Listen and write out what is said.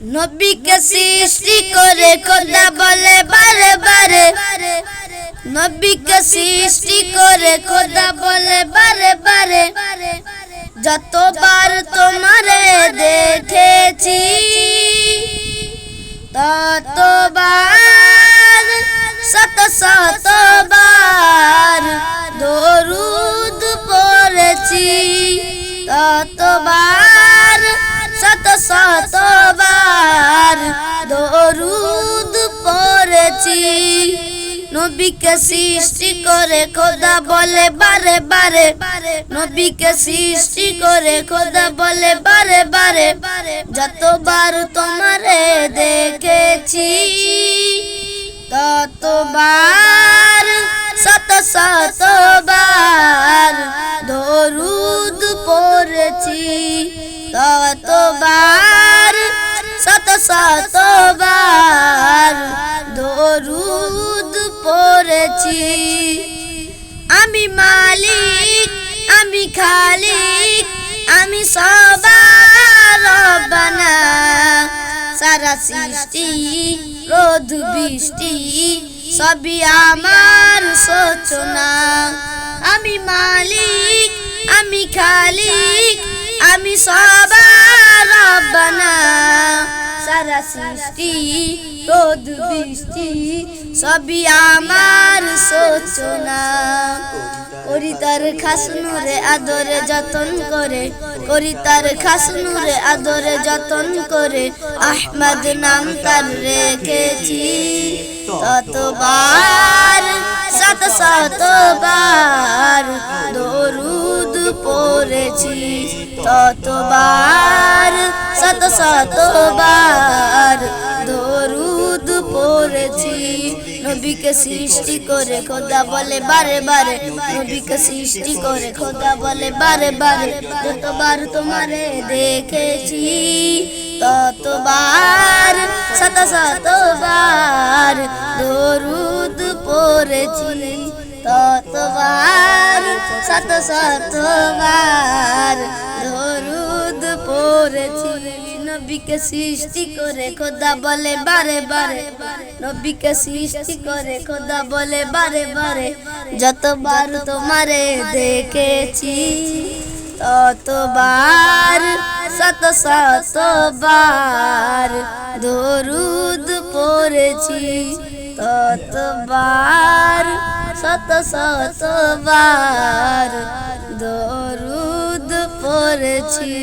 নবীকে সৃষ্টি করে খোদা বলে, বারে বারে। নবীকে সৃষ্টি করে খোদা বলে, বারে বারে। যতবার তোমারে দেখেছি, ততবার, শত, শতবার দরুদ পড়েছি। ততবার, শত, শতবার দরুদ পড়েছি। নবীকে সৃষ্টি করে খোদা বলে, বারে বারে। নবীকে সৃষ্টি করে খোদা বলে বারে বারে। যতবার তোমারে দেখেছি আমি মালিক, আমি খালিক, আমি সবার রব্বানা সারা সৃষ্টি রোদ বৃষ্টি, সবই আমার সূচনা। আমি মালিক, আমি খালিক, আমি সবার রব্বানা সারা সৃষ্টি, রোদ, বৃষ্টি, সবই আমার সূচনা। করি তার খাসনুরে আদরে যতন করে, করি তার খাসনুরে আদরে যতন করে, আহমদ নাম তার রেখেছি। ততবার শত শতবার দরুদ পড়েছি। ততবার শত শতবার দরুদ পড়েছি। নবীকে সৃষ্টি করে খোদা বলে বারে বারে। নবীকে সৃষ্টি করে খোদা বলে বারে বারে। যতবার তোমারে দেখেছি, ততবার শত শতবার দরুদ পড়েছি। ততবার শত শতবার পড়েছি নবীকে সৃষ্টি করে খোদা বলে, বারে বারে। নবীকে সৃষ্টি করে খোদা বলে, বারে বারে। যতবার তোমারে দেখেছি, ততবার, শত, শতবার দরুদ পড়েছি। ততবার, শত, শতবার দরুদ পড়েছি।